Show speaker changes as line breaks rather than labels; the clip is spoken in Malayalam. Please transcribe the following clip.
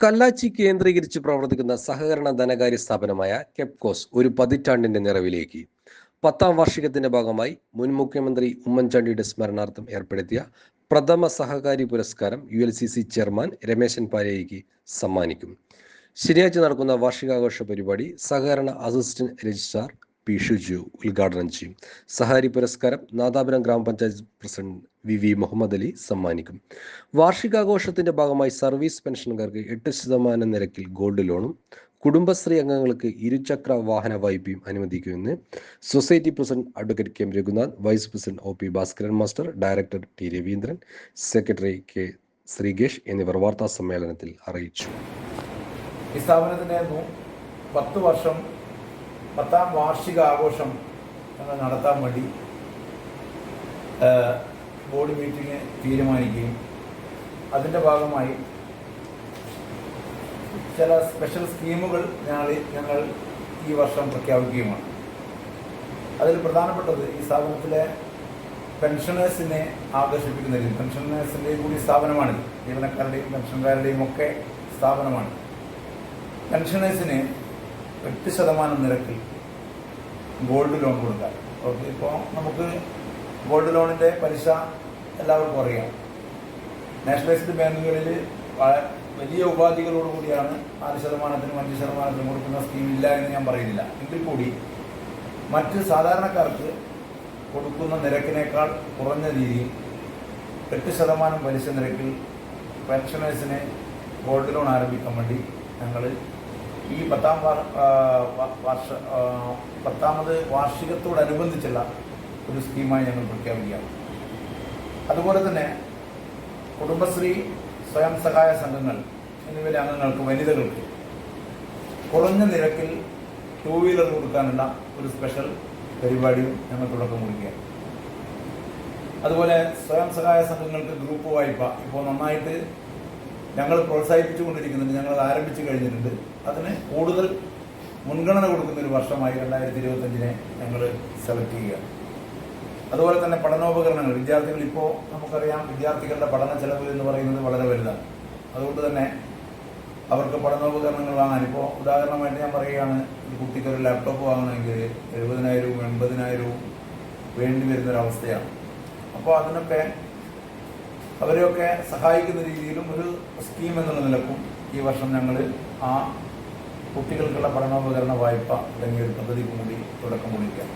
കല്ലാച്ചി കേന്ദ്രീകരിച്ച് പ്രവർത്തിക്കുന്ന സഹകരണ ധനകാര്യ സ്ഥാപനമായ കെപ്കോസ് ഒരു പതിറ്റാണ്ടിന്റെ നിറവിലേക്ക് പത്താം വാർഷികത്തിന്റെ ഭാഗമായി മുൻ മുഖ്യമന്ത്രി ഉമ്മൻചാണ്ടിയുടെ സ്മരണാർത്ഥം ഏർപ്പെടുത്തിയ പ്രഥമ സഹകാരി പുരസ്കാരം U L C C chairman Rameshan പാലയ്ക്ക് സമ്മാനിക്കും. ശനിയാഴ്ച നടക്കുന്ന വാർഷികാഘോഷ പരിപാടി സഹകരണ അസിസ്റ്റന്റ് രജിസ്ട്രാർ പി ഷുജു ഉദ്ഘാടനം ചെയ്യും. സഹാരി പുരസ്കാരം നാദാപുരം ഗ്രാമപഞ്ചായത്ത് president V V Muhammad Ali സമ്മാനിക്കും. വാർഷികാഘോഷത്തിന്റെ ഭാഗമായി സർവീസ് പെൻഷൻകാർക്ക് എട്ട് ശതമാനം നിരക്കിൽ ഗോൾഡ് ലോണും കുടുംബശ്രീ അംഗങ്ങൾക്ക് ഇരുചക്ര വാഹന വായ്പയും അനുവദിക്കുമെന്ന് society president advocate K M Raghunath vice president O P Bhaskaran master director T Raveendran secretary K Sreekesh എന്നിവർ വാർത്താ സമ്മേളനത്തിൽ അറിയിച്ചു.
ഈ സ്ഥാപനത്തിന്റെ നൂ- പത്ത് വർഷം പത്താം വാർഷിക ആഘോഷം നടത്താൻ വേണ്ടി ബോർഡ് മീറ്റിംഗ് തീരുമാനിക്കുകയും അതിന്റെ ഭാഗമായി ചില സ്പെഷ്യൽ സ്കീമുകൾ ഞങ്ങൾ ഞങ്ങൾ ഈ വർഷം പ്രഖ്യാപിക്കുകയുമാണ്. അതിൽ പ്രധാനപ്പെട്ടത് ഈ സ്ഥാപനത്തിലെ പെൻഷനേഴ്സിനെ ആകർഷിപ്പിക്കുന്ന രീതി പെൻഷനേഴ്സിന്റെയും കൂടി സ്ഥാപനമാണിത്. ജീവനക്കാരുടെയും പെൻഷൻകാരുടെയും ഒക്കെ സ്ഥാപനമാണ്. പെൻഷനേഴ്സിന് എട്ട് ശതമാനം നിരക്കിൽ ഗോൾഡ് ലോൺ കൊടുക്കാം. ഓക്കെ ഇപ്പോൾ നമുക്ക് ഗോൾഡ് ലോണിന്റെ പലിശ എല്ലാവർക്കും അറിയാം. നാഷണലൈസ്ഡ് ബാങ്കുകളിൽ വലിയ ഉപാധികളോടുകൂടിയാണ് നാല് ശതമാനത്തിനും അഞ്ച് ശതമാനത്തിനും കൊടുക്കുന്ന സ്കീം ഇല്ല എന്ന് ഞാൻ പറയുന്നില്ല. എങ്കിൽ കൂടി മറ്റ് സാധാരണക്കാർക്ക് കൊടുക്കുന്ന നിരക്കിനേക്കാൾ കുറഞ്ഞ രീതിയിൽ എട്ട് ശതമാനം പലിശ നിരക്കിൽ പെൻഷനേഴ്സിനെ ഗോൾഡ് ലോൺ ആരംഭിക്കാൻ വേണ്ടി ഞങ്ങൾ ഈ പത്താം വർഷ പത്താമത് വാർഷികത്തോടനുബന്ധിച്ചുള്ള ഒരു സ്കീമായി ഞങ്ങൾ പ്രഖ്യാപിക്കുകയാണ്. അതുപോലെ തന്നെ കുടുംബശ്രീ സ്വയം സഹായ സംഘങ്ങൾ എന്നിവയിലെ അംഗങ്ങൾക്ക് വനിതകൾക്ക് കുറഞ്ഞ നിരക്കിൽ ടൂ വീലർ കൊടുക്കാനുള്ള ഒരു സ്പെഷ്യൽ പരിപാടിയും ഞങ്ങൾ തുടക്കം കുറിക്കുകയാണ്. അതുപോലെ സ്വയം സഹായ സംഘങ്ങൾക്ക് ഗ്രൂപ്പ് വായ്പ ഇപ്പോൾ നന്നായിട്ട് ഞങ്ങൾ പ്രോത്സാഹിപ്പിച്ചുകൊണ്ടിരിക്കുന്നുണ്ട് ഞങ്ങൾ അത് ആരംഭിച്ചു കഴിഞ്ഞിട്ടുണ്ട്. അതിന് കൂടുതൽ മുൻഗണന കൊടുക്കുന്ന ഒരു വർഷമായി രണ്ടായിരത്തി ഇരുപത്തഞ്ചിനെ ഞങ്ങൾ സെലക്ട് ചെയ്യുക. അതുപോലെ തന്നെ പഠനോപകരണങ്ങൾ. വിദ്യാർത്ഥികൾ ഇപ്പോൾ നമുക്കറിയാം വിദ്യാർത്ഥികളുടെ പഠന ചെലവ് എന്ന് പറയുന്നത് വളരെ വലുതാണ്. അതുകൊണ്ട് തന്നെ അവർക്ക് പഠനോപകരണങ്ങൾ വാങ്ങാൻ ഇപ്പോൾ ഉദാഹരണമായിട്ട് ഞാൻ പറയുകയാണ് ഒരു കുട്ടിക്ക് ഒരു ലാപ്ടോപ്പ് വാങ്ങണമെങ്കിൽ എഴുപതിനായിരവും എൺപതിനായിരവും വേണ്ടി വരുന്നൊരവസ്ഥയാണ് അപ്പോൾ അതിനൊക്കെ അവരെയൊക്കെ സഹായിക്കുന്ന രീതിയിലും ഒരു സ്കീം എന്നുള്ള നിലക്കും ഈ വർഷം ഞങ്ങൾ ആ കുട്ടികൾക്കുള്ള പഠനോപകരണ വായ്പ തുടങ്ങിയ ഒരു കൂടി തുടക്കം കുറിക്കാം